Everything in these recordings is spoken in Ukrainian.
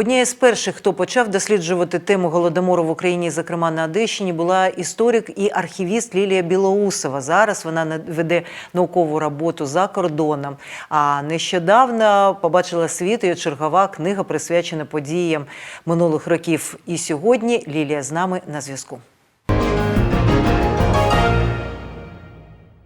Однією з перших, хто почав досліджувати тему голодомору в Україні, зокрема на Одещині, була історик і архівіст Лілія Білоусова. Зараз вона на- веде наукову роботу за кордоном. А нещодавно побачила світ і чергова книга присвячена подіям минулих років. І сьогодні Лілія з нами на зв'язку.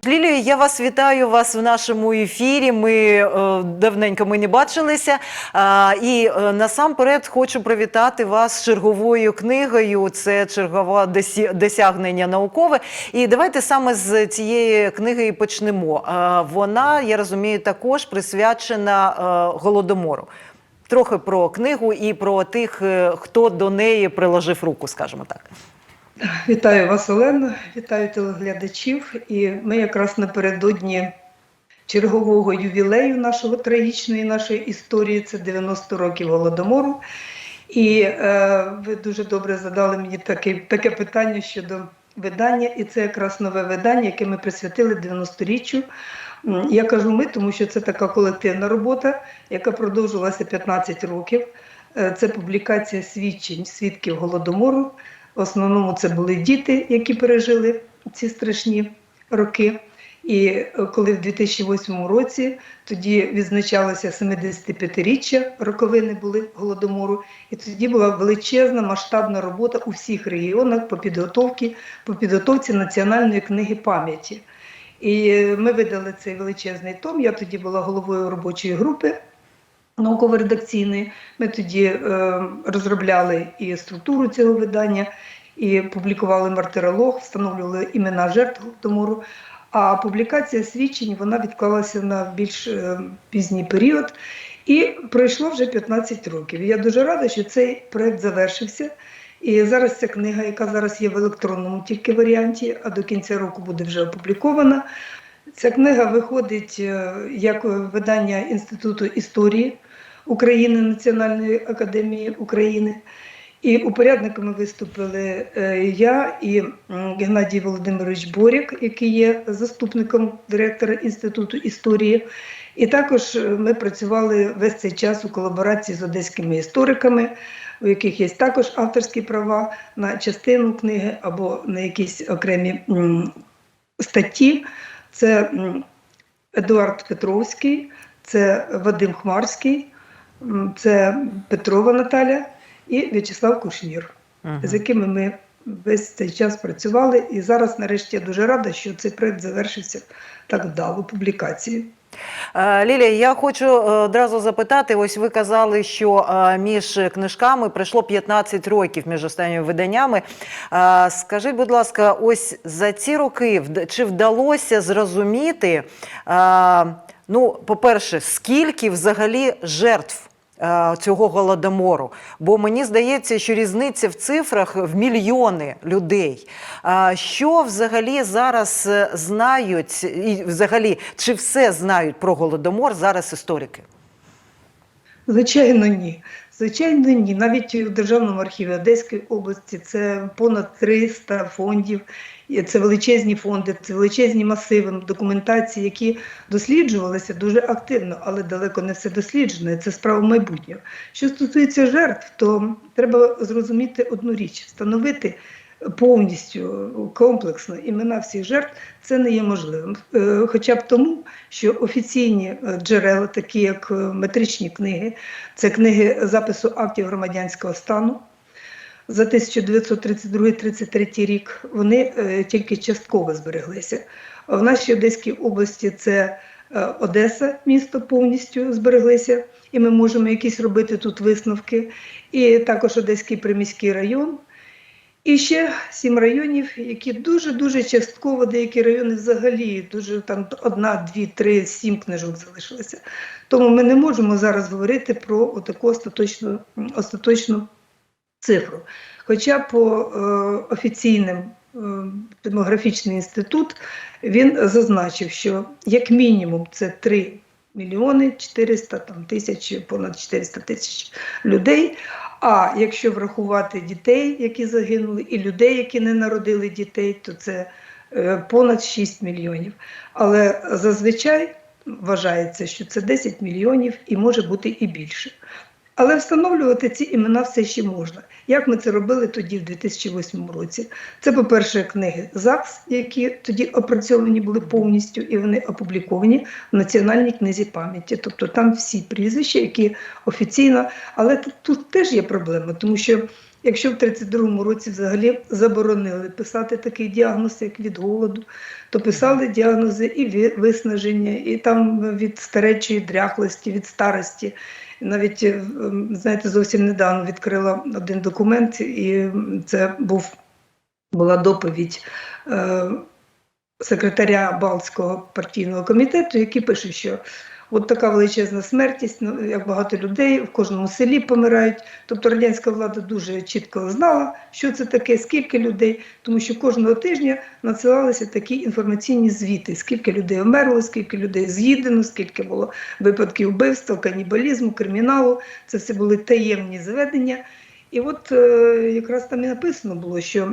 Лілію, я вас вітаю вас в нашому ефірі. Ми е, давненько ми не бачилися. А, і е, насамперед хочу привітати вас з черговою книгою. Це чергове досягнення наукове. І давайте саме з цієї книги і почнемо. Е, вона, я розумію, також присвячена е, голодомору. Трохи про книгу і про тих, е, хто до неї приложив руку, скажімо так. Вітаю вас, Олена, вітаю телеглядачів. І ми якраз напередодні чергового ювілею нашого трагічної нашої історії. Це 90 років голодомору. І е, ви дуже добре задали мені таке, таке питання щодо видання, і це якраз нове видання, яке ми присвятили 90-річчю. Я кажу ми, тому що це така колективна робота, яка продовжувалася 15 років. Е, Це публікація свідчень свідків голодомору. В основному це були діти, які пережили ці страшні роки. І е, коли в 2008 році тоді відзначалося 75-річчя роковини були голодомору, і тоді була величезна масштабна робота у всіх регіонах по підготовці, по підготовці національної книги пам'яті. І е, ми видали цей величезний том. Я тоді була головою робочої групи науково-редакційної. Ми тоді е, розробляли і структуру цього видання, і публікували мартиролог, встановлювали імена жертв голодомору. А публікація свідчень вона відклалася на більш е, пізній період. І пройшло вже 15 років. Я дуже рада, що цей проект завершився. І зараз ця книга, яка зараз є в електронному тільки варіанті, а до кінця року буде вже опублікована. Ця книга виходить е, як видання Інституту історії України Національної академії України. І упорядниками виступили е, я і Геннадій Володимирович Боряк, який є заступником директора Інституту історії. І також е, ми працювали весь цей час у колаборації з одеськими істориками, у яких є також авторські права на частину книги або на якісь окремі статті. Це Едуард Петровський, це Вадим Хмарський, це Петрова Наталя і В'ячеслав Кушнір, ага. з якими ми весь цей час працювали. І зараз, нарешті, я дуже рада, що цей проект завершився так вдало публікації. Е, Лілія, я хочу е, одразу запитати: ось ви казали, що е, між книжками пройшло 15 років між останніми виданнями. Скажіть, будь ласка, ось за ці роки чи вдалося зрозуміти, ну, по-перше, скільки взагалі жертв? Е, Цього голодомору, бо мені здається, що різниця в цифрах в мільйони людей. Що взагалі зараз е, знають, і взагалі чи все знають про голодомор зараз історики? Звичайно, ні. Звичайно, ні. Навіть у Державному архіві Одеської області це понад 300 фондів. Це величезні фонди, це величезні масиви документації, які досліджувалися дуже активно, але далеко не все досліджено. Це справа майбутнього. Що стосується жертв, то треба зрозуміти одну річ: встановити повністю комплексно імена всіх жертв це не є можливим. Е, Хоча б тому, що офіційні е, джерела, такі як е, метричні книги, це книги запису актів громадянського стану за 1932-33 рік, вони е, тільки частково збереглися. В нашій Одеській області це е, Одеса, місто повністю збереглися, і ми можемо якісь робити тут висновки. І також Одеський приміський район. І ще сім районів, які дуже-дуже частково, деякі райони взагалі, дуже там одна, дві, три, сім книжок залишилося. Тому ми не можемо зараз говорити про таку остаточну, остаточну цифру. Хоча по е, офіційним е, демографічний інститут він зазначив, що як мінімум це 3 мільйони 400 там, тисяч, понад 400 тисяч людей. А якщо врахувати дітей, які загинули, і людей, які не народили дітей, то це е, понад 6 мільйонів. Але зазвичай вважається, що це 10 мільйонів і може бути і більше. Але встановлювати ці імена все ще можна. Як ми це робили тоді, в 2008 році? Це, по-перше, книги ЗАГС, які тоді опрацьовані були повністю, і вони опубліковані в Національній книзі пам'яті. Тобто там всі прізвища, які офіційно. Але тут, тут теж є проблема, тому що якщо в 32-му році взагалі заборонили писати такий діагноз, як від голоду, то писали діагнози і виснаження, і там від старечої дряхлості, від старості. Навіть е, знаєте, зовсім недавно відкрила один документ, і це був була доповідь е, секретаря Балтського партійного комітету, який пише, що от така величезна смертність, ну, як багато людей в кожному селі помирають. Тобто радянська влада дуже чітко знала, що це таке, скільки людей, тому що кожного тижня надсилалися такі інформаційні звіти, скільки людей вмерло, скільки людей з'їдено, скільки було випадків вбивства, канібалізму, криміналу. Це все були таємні зведення. І от е, якраз там і написано було, що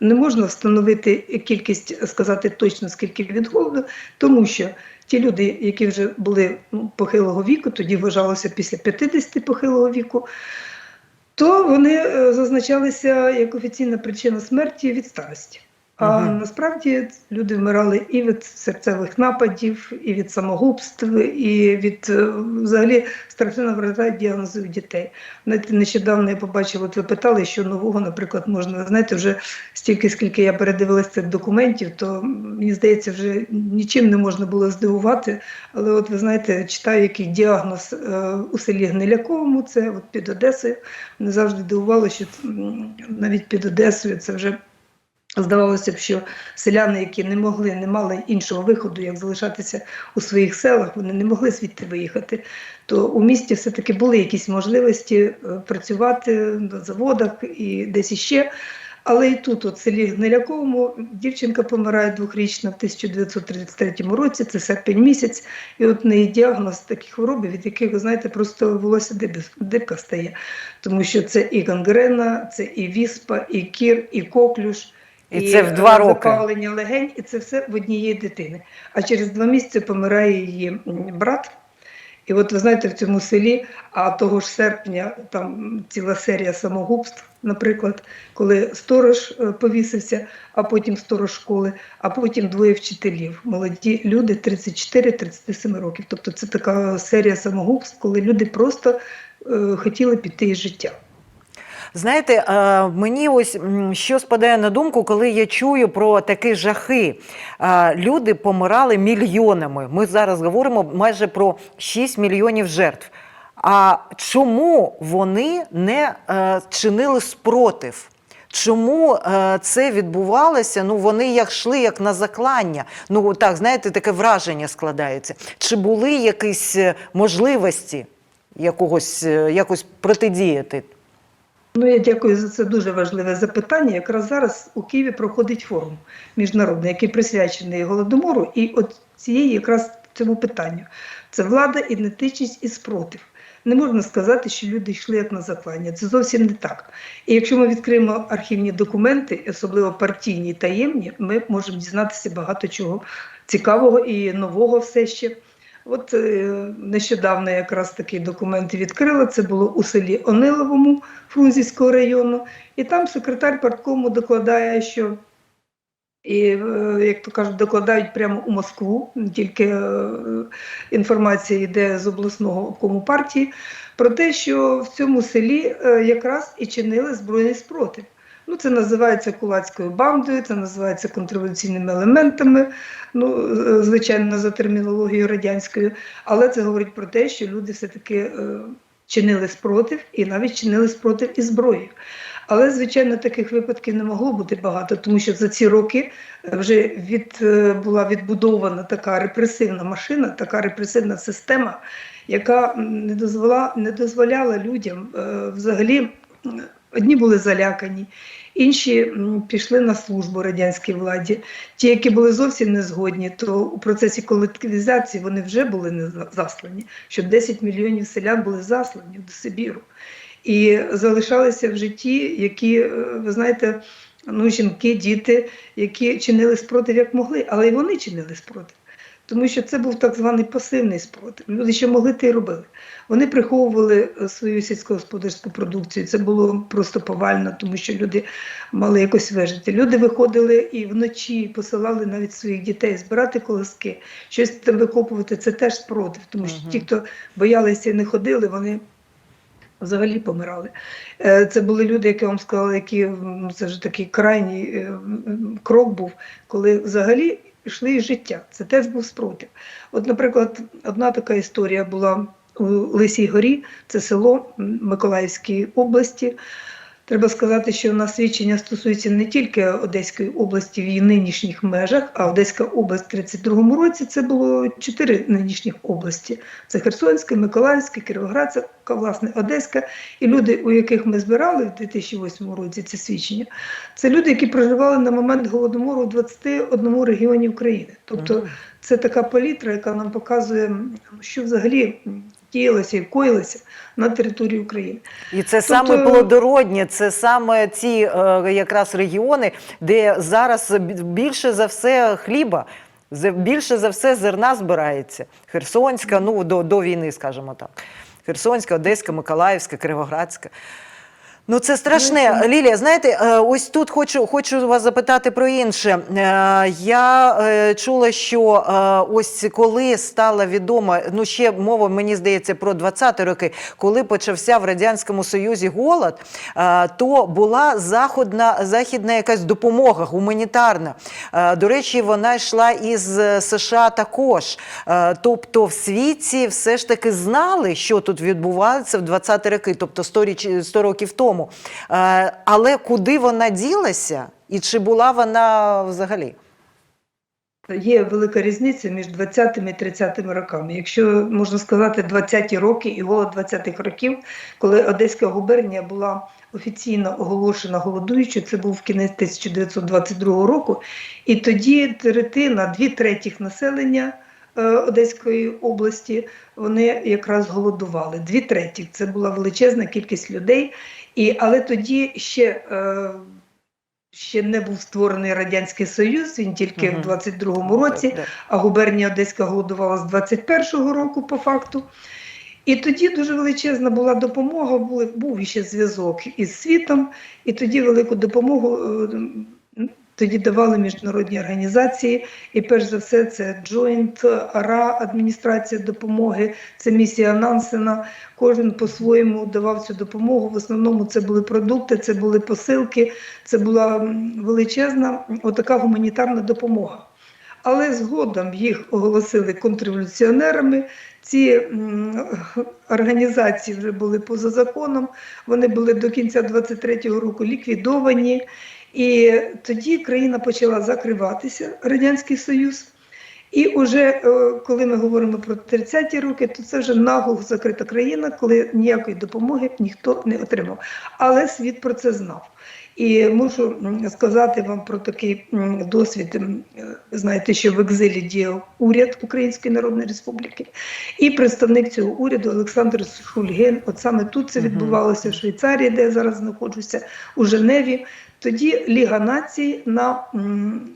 не можна встановити кількість, сказати точно скільки від голоду, тому що ті люди, які вже були ну, похилого віку, тоді вважалося після 50 похилого віку, то вони е, зазначалися як офіційна причина смерті від старості. А Мгм. насправді люди вмирали і від серцевих нападів, і від самогубств, і від е, взагалі страшенно вражають діагнози у дітей. Знаєте, нещодавно я побачила, от ви питали, що нового, наприклад, можна. Знаєте, вже стільки, скільки я передивилась цих документів, то мені здається, вже нічим не можна було здивувати. Але от ви знаєте, читаю, який діагноз е, у селі Гниляковому, це от під Одесою. Мене завжди дивувало, що навіть під Одесою це вже. Здавалося б, що селяни, які не могли, не мали іншого виходу, як залишатися у своїх селах, вони не могли звідти виїхати. То у місті все-таки були якісь можливості е, працювати на заводах і десь іще. Але і тут, от в селі Гниляковому, дівчинка помирає двохрічна в 1933 році, це серпень місяць, і от неї діагноз такі хвороби, від яких, ви знаєте, просто волосся диб- дибка стає. Тому що це і гангрена, це і віспа, і кір, і коклюш. І це в два роки. запалення легень, і це все в однієї дитини. А через два місяці помирає її брат. І от ви знаєте, в цьому селі, а того ж серпня там ціла серія самогубств, наприклад, коли сторож е, повісився, а потім сторож школи, а потім двоє вчителів. Молоді люди 34-37 років. Тобто це така серія самогубств, коли люди просто е, хотіли піти із життя. Знаєте, е, мені ось що спадає на думку, коли я чую про такі жахи. Е, Люди помирали мільйонами. Ми зараз говоримо майже про 6 мільйонів жертв. А чому вони не е, чинили спротив? Чому це відбувалося? Ну вони як йшли як на заклання. Ну так, знаєте, таке враження складається. Чи були якісь можливості якогось якось протидіяти? Ну, я дякую за це дуже важливе запитання. Якраз зараз у Києві проходить форум міжнародний, який присвячений голодомору, і от цієї якраз цьому питанню. Це влада, ідентичність і спротив. Не можна сказати, що люди йшли як на заклання. Це зовсім не так. І якщо ми відкриємо архівні документи, особливо партійні таємні, ми можемо дізнатися багато чого цікавого і нового все ще. От е, нещодавно якраз такий документ відкрила. Це було у селі Ониловому Фрунзівського району. І там секретар парткому докладає, що і, е, як то кажуть, докладають прямо у Москву, тільки е, інформація йде з обласного обкому партії, про те, що в цьому селі якраз і чинили збройний спротив. Ну, це називається кулацькою бандою, це називається контрреволюційними елементами, ну, е, звичайно, за термінологією радянською, але це говорить про те, що люди все-таки е, чинили спротив і навіть чинили спротив і зброєю. Але, звичайно, таких випадків не могло бути багато, тому що за ці роки е, вже від, е, була відбудована така репресивна машина, така репресивна система, яка не дозволяла, не дозволяла людям е, взагалі. Одні були залякані, інші пішли на службу радянській владі. Ті, які були зовсім не згодні, то у процесі колективізації вони вже були не заслані, що 10 мільйонів селян були заслані до Сибіру. І залишалися в житті, які, е, ви знаєте, ну, жінки, діти, які чинили спротив як могли, але і вони чинили спротив. Тому що це був так званий пасивний спротив. Люди ще могли те й робили. Вони приховували е, свою сільськогосподарську продукцію. Це було просто повально, тому що люди мали якось вижити. Люди виходили і вночі посилали навіть своїх дітей збирати колоски, щось там викопувати. Це теж спротив, тому що ті, хто боялися і не ходили, вони взагалі помирали. Е, Це були люди, які вам сказали, які це ж такий крайній е, крок був, коли взагалі йшли із життя. Це теж був спротив. От, наприклад, одна така історія була у Лисій Горі, це село Миколаївської області. Треба сказати, що у нас свідчення стосується не тільки Одеської області в її нинішніх межах, а Одеська область в 32-му році це було чотири нинішніх області: це Херсонська, Миколаївська, Кіровоградська, власне, Одеська. І люди, у яких ми збирали в 2008 році ці свідчення, це люди, які проживали на момент голодомору у 21 регіоні України. Тобто це така палітра, яка нам показує, що взагалі діялося і коїлося на території України. І це Тобто- саме плодородні, це саме ці е, якраз регіони, де зараз більше за все хліба, більше за все зерна збирається. Херсонська, ну до, до війни, скажімо так. Херсонська, Одеська, Миколаївська, Кривоградська. Ну, це страшне. Лілія, знаєте, е, ось тут хочу, хочу вас запитати про інше. Е, Я е, чула, що ось коли стало відомо, ну ще мова, мені здається, про 20-ті роки, коли почався в Радянському Союзі голод, то була заходна, західна якась допомога гуманітарна. До речі, вона йшла із США також. Тобто в світі все ж таки знали, що тут відбувається в 20-ті роки, тобто 100, річ- 100 років тому. Е, Але куди вона ділася і чи була вона взагалі? Є велика різниця між 20-ми і 30-ми роками. Якщо можна сказати 20-ті роки і голод 20-х років, коли Одеська губернія була офіційно оголошена голодуючою, це був кінець 1922 року, і тоді третина, дві третіх населення е, Одеської області вони якраз голодували. Дві третіх це була величезна кількість людей. І, але тоді ще е, ще не був створений Радянський Союз, він тільки угу. в 22-му році, а губернія Одеська голодувала з 21-го року по факту. І тоді дуже величезна була допомога, був, був ще зв'язок із світом, і тоді велику допомогу е, тоді давали міжнародні організації. І перш за все, це Joint ARA, адміністрація допомоги, це місія Нансена. Кожен по-своєму давав цю допомогу. В основному це були продукти, це були посилки, це була величезна отака гуманітарна допомога. Але згодом їх оголосили контрреволюціонерами. Ці організації вже були поза законом, вони були до кінця 23-го року ліквідовані. І тоді країна почала закриватися, Радянський Союз. І вже е, коли ми говоримо про 30-ті роки, то це вже наглухо закрита країна, коли ніякої допомоги ніхто не отримав. Але світ про це знав. І мушу сказати вам про такий досвід. Е, Ви знаєте, що в екзилі діяв уряд Української Народної Республіки, і представник цього уряду Олександр Шульгин. От саме тут це відбувалося в Швейцарії, де я зараз знаходжуся, у Женеві. Тоді Ліга націй на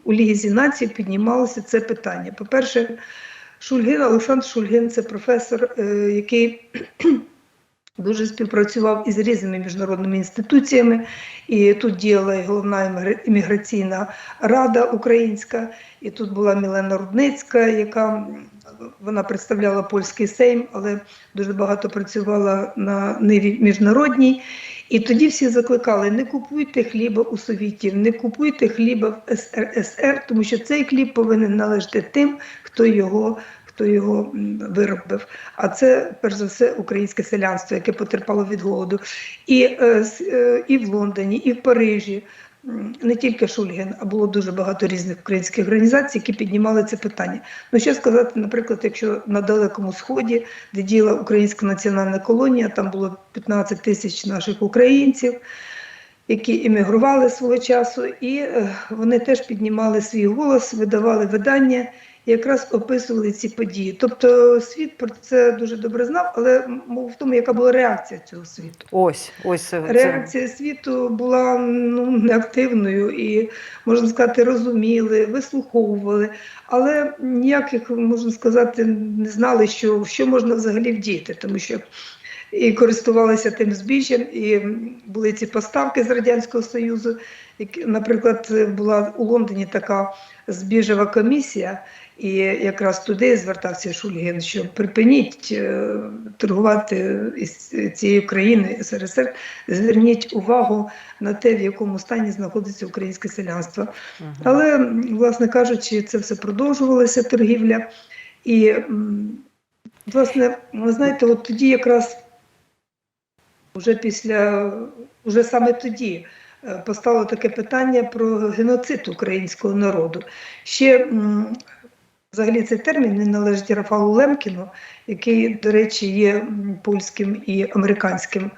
у Лізі націй піднімалося це питання. По-перше, Шульгин, Олександр Шульгин це професор, е, який дуже співпрацював із різними міжнародними інституціями. І тут діяла і головна імміграційна рада українська, і тут була Мілена Рудницька, яка вона представляла польський сейм, але дуже багато працювала на ниві міжнародній. І тоді всі закликали: не купуйте хліба у совітів, не купуйте хліба в СРСР, тому що цей хліб повинен належати тим, хто його. Хто його виробив, а це перш за все українське селянство, яке потерпало від голоду, і, е, е, і в Лондоні, і в Парижі. Не тільки Шульгін, а було дуже багато різних українських організацій, які піднімали це питання. Ну що сказати, наприклад, якщо на далекому сході, де діяла українська національна колонія, там було 15 тисяч наших українців, які іммігрували свого часу, і е, вони теж піднімали свій голос, видавали видання якраз описували ці події. Тобто світ про це дуже добре знав, але мова в тому, яка була реакція цього світу. Ось, ось це- Реакція світу була ну, неактивною і, можна сказати, розуміли, вислуховували, але ніяких, можна сказати, не знали, що, що можна взагалі вдіяти, тому що і користувалися тим збіжжям, і були ці поставки з Радянського Союзу. Наприклад, була у Лондоні така збіжева комісія, і якраз туди звертався Шульгін, що припиніть е, торгувати із цією країною СРСР, зверніть увагу на те, в якому стані знаходиться українське селянство. Але, власне кажучи, це все продовжувалася торгівля. І, власне, ви знаєте, от тоді якраз вже після, вже саме тоді е, постало таке питання про геноцид українського народу. Ще взагалі цей термін він належить Рафалу Лемкіну, який, до речі, є польським і американським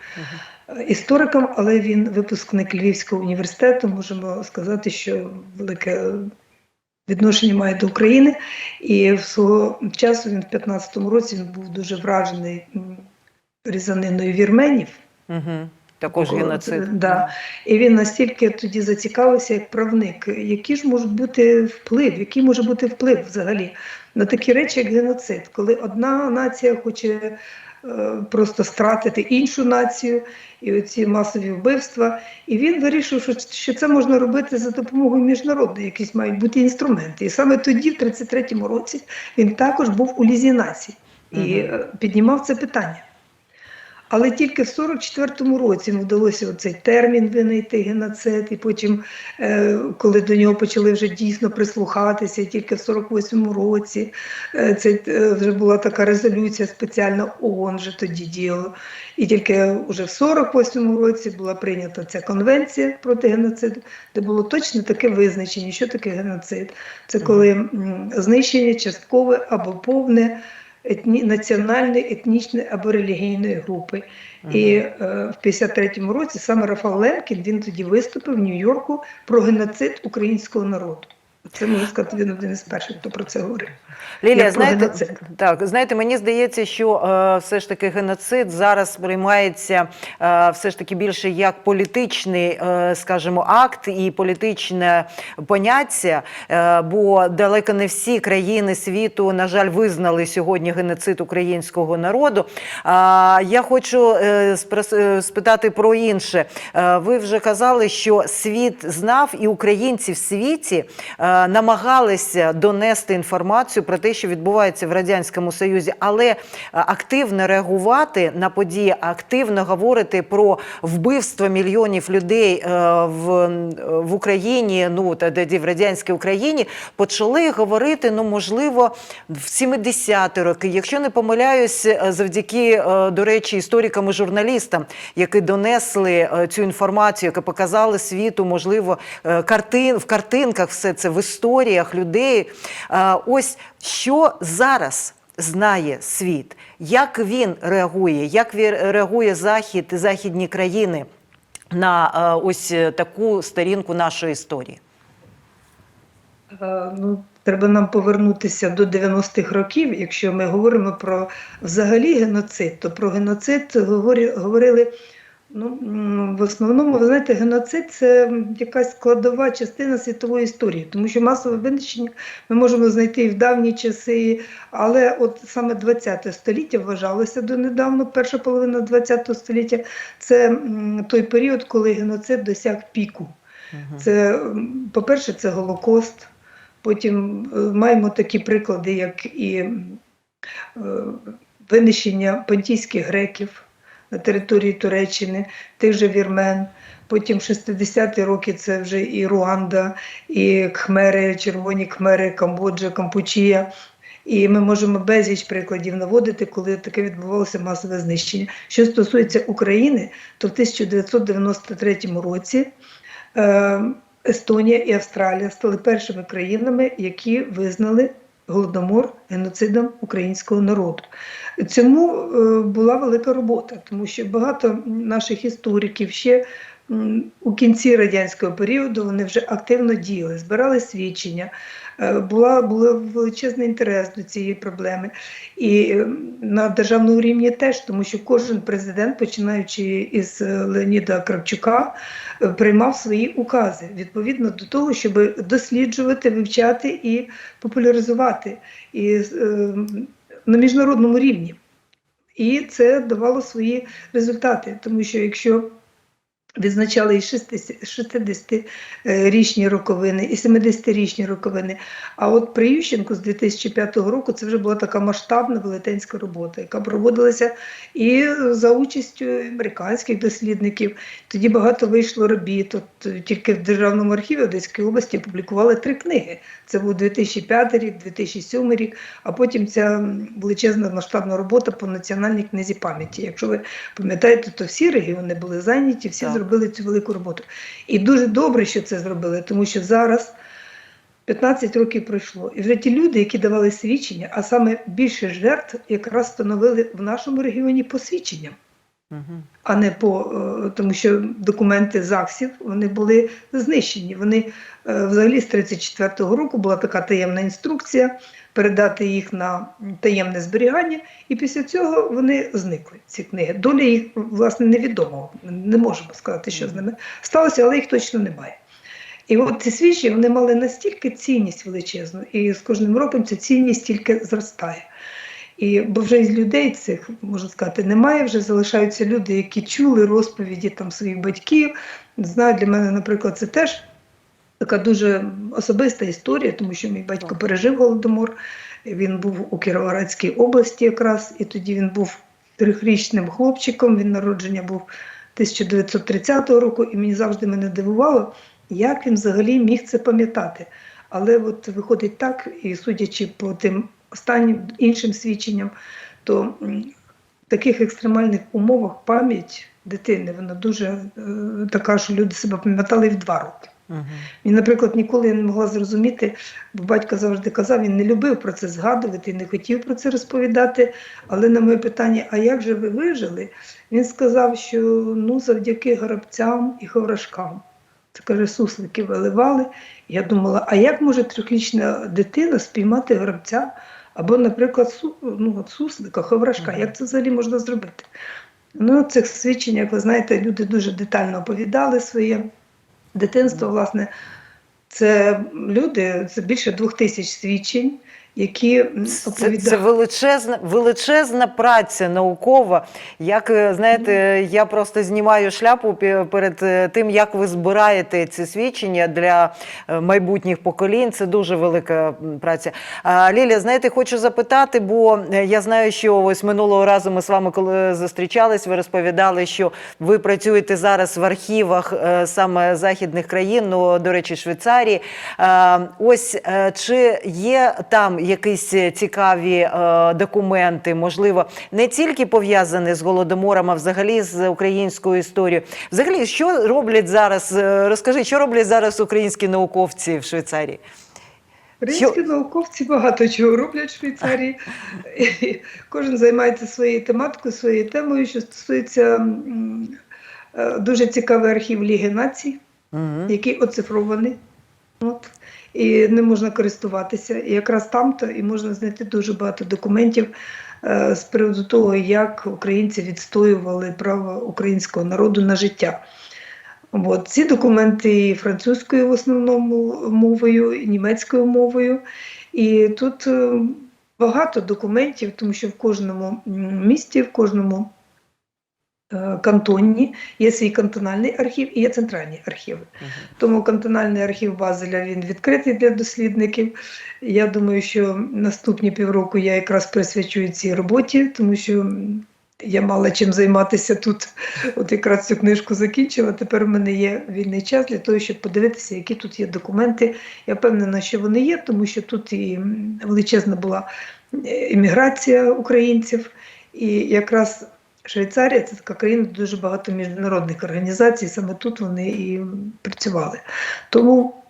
істориком, але він випускник Львівського університету. Можемо сказати, що велике відношення має до України. І в свого часу він в 15-му році він був дуже вражений різаниною вірменів. Мгм. Також геноцид. да. І він настільки тоді зацікавився як правник, які ж можуть бути вплив, який може бути вплив взагалі на такі речі, як геноцид, коли одна нація хоче е, просто стратити іншу націю, і оці масові вбивства. І він вирішив, що, що це можна робити за допомогою міжнародної, якісь мають бути інструменти. І саме тоді, в 33-му році, він також був у лізі націй і е, піднімав це питання. Але тільки в 44-му році йому вдалося оцей термін винайти геноцид, і потім, е, коли до нього почали вже дійсно прислухатися, тільки в 48-му році е, це е, вже була така резолюція спеціальна ООН вже тоді діяла. І тільки вже в 48-му році була прийнята ця конвенція проти геноциду, де було точно таке визначення, що таке геноцид. Це коли знищення часткове або повне етні, національної, етнічної або релігійної групи. І е, в 53-му році саме Рафал Лемкін він тоді виступив в Нью-Йорку про геноцид українського народу. Це можна сказати, він один із перших, хто про це говорив. Лілія, як знаєте, так, знаєте, мені здається, що е, все ж таки геноцид зараз сприймається е, все ж таки більше як політичний, е, скажімо, акт і політичне поняття, е, бо далеко не всі країни світу, на жаль, визнали сьогодні геноцид українського народу. А я хочу е, е, спитати про інше. Е, Ви вже казали, що світ знав, і українці в світі е, намагалися донести інформацію про те, що відбувається в радянському союзі, але е, активно реагувати на події, активно говорити про вбивство мільйонів людей е, в, в Україні, ну та тоді в радянській Україні, почали говорити, ну можливо, в 70-ті роки. Якщо не помиляюсь, е, завдяки, е, до речі, історикам і журналістам, які донесли е, цю інформацію, які показали світу, можливо, е, картин в картинках, все це в історіях людей. Е, Ось що зараз знає світ, як він реагує, як реагує Захід, західні країни на е, ось е, таку сторінку нашої історії. Ну, треба нам повернутися до 90-х років. Якщо ми говоримо про взагалі геноцид, то про геноцид говорили. Ну, в основному, ви знаєте, геноцид це якась складова частина світової історії, тому що масове винищення ми можемо знайти і в давні часи, але от саме 20 століття вважалося донедавно, перша половина 20 століття, це той період, коли геноцид досяг піку. Це, по-перше, це Голокост. Потім е, маємо такі приклади, як і е, винищення понтійських греків території Туреччини, тих же вірмен. Потім 60-ті роки це вже і Руанда, і Кхмери, Червоні Кхмери, Камбоджа, Кампучія. І ми можемо безліч прикладів наводити, коли таке відбувалося масове знищення. Що стосується України, то в 1993 році е, Естонія і Австралія стали першими країнами, які визнали голодомор геноцидом українського народу. Цьому е, була велика робота, тому що багато наших істориків ще у кінці радянського періоду вони вже активно діяли, збирали свідчення. е, Була, був величезний інтерес до цієї проблеми. І е, на державному рівні теж, тому що кожен президент, починаючи із е, Леоніда Кравчука, приймав свої укази відповідно до того, щоб досліджувати, вивчати і популяризувати і, е, на міжнародному рівні. І це давало свої результати, тому що якщо відзначали і 60-річні роковини, і 70-річні роковини. А от при Ющенку з 2005 року це вже була така масштабна велетенська робота, яка проводилася і за участю американських дослідників. Тоді багато вийшло робіт. От тільки в Державному архіві Одеської області опублікували три книги. Це був 2005 рік, 2007 рік, а потім ця величезна масштабна робота по національній книзі пам'яті. Якщо ви пам'ятаєте, то всі регіони були зайняті, всі Так. Зробили цю велику роботу. І дуже добре, що це зробили, тому що зараз 15 років пройшло. І вже ті люди, які давали свідчення, а саме більше жертв, якраз становили в нашому регіоні посвідчення Мгм. А не по е, тому, що документи ЗАГСів вони були знищені. Вони е, взагалі з 34-го року була така таємна інструкція передати їх на таємне зберігання, і після цього вони зникли. Ці книги. Доля їх власне невідома. Не можемо сказати, що з ними сталося, але їх точно немає. І от ці свідчення вони мали настільки цінність величезну, і з кожним роком ця цінність тільки зростає. І бо вже із людей цих можна сказати немає. Вже залишаються люди, які чули розповіді там своїх батьків. Знаю, для мене, наприклад, це теж така дуже особиста історія, тому що мій батько пережив голодомор. Він був у Кіровоградській області, якраз, і тоді він був трьохрічним хлопчиком. Він народження був 1930 року, і мені завжди мене дивувало, як він взагалі міг це пам'ятати. Але от виходить так, і судячи по тим останнім іншим свідченням, то в таких екстремальних умовах пам'ять дитини вона дуже е, така, що люди себе пам'ятали в два роки. Він, наприклад, ніколи я не могла зрозуміти, бо батько завжди казав, він не любив про це згадувати, не хотів про це розповідати. Але на моє питання, а як же ви вижили? Він сказав, що ну завдяки горобцям і ховрашкам. Це каже, суслики виливали. Я думала, а як може трьохрічна дитина спіймати горобця або, наприклад, су, ну, от суслика, ховрашка? Як це взагалі можна зробити? Ну, цих свідчень, як ви знаєте, люди дуже детально оповідали своє дитинство, власне, це люди, це більше двох тисяч свідчень, які м, Це, це величезна, величезна праця наукова. Як е, знаєте, я просто знімаю шляпу перед е, тим, як ви збираєте ці свідчення для е, майбутніх поколінь. Це дуже велика праця. А, Лілія, знаєте, хочу запитати, бо я знаю, що ось минулого разу ми з вами, коли зустрічались, ви розповідали, що ви працюєте зараз в архівах саме західних країн, ну до речі, Швейцарії. Ось чи є там якісь цікаві е, документи, можливо, не тільки пов'язані з голодомором, а взагалі з українською історією. Взагалі, що роблять зараз? е, Розкажіть, що роблять зараз українські науковці в Швейцарії? Українські науковці багато чого роблять в Швейцарії. І Кожен займається своєю тематикою, своєю темою, що стосується е, дуже цікавий архів Ліги націй, Мгм. який оцифрований. От. І не можна користуватися. І якраз там-то і можна знайти дуже багато документів е, з приводу того, як українці відстоювали право українського народу на життя. От. Ці документи і французькою в основному мовою, і німецькою мовою. І тут е, багато документів, тому що в кожному місті, в кожному е, кантоні є свій кантональний архів і є центральні архіви. Мгм. Тому кантональний архів Базеля він відкритий для дослідників. Я думаю, що наступні півроку я якраз присвячую цій роботі, тому що я мала чим займатися тут. От якраз цю книжку закінчила. Тепер в мене є вільний час для того, щоб подивитися, які тут є документи. Я впевнена, що вони є, тому що тут і величезна була е, імміграція українців, і якраз. Швейцарія це така країна, дуже багато міжнародних організацій, саме тут вони і працювали. Тому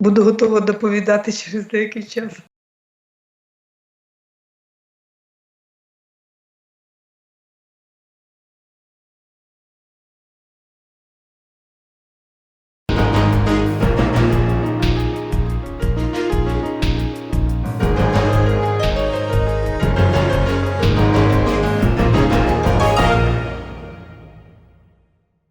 буду готова доповідати через деякий час.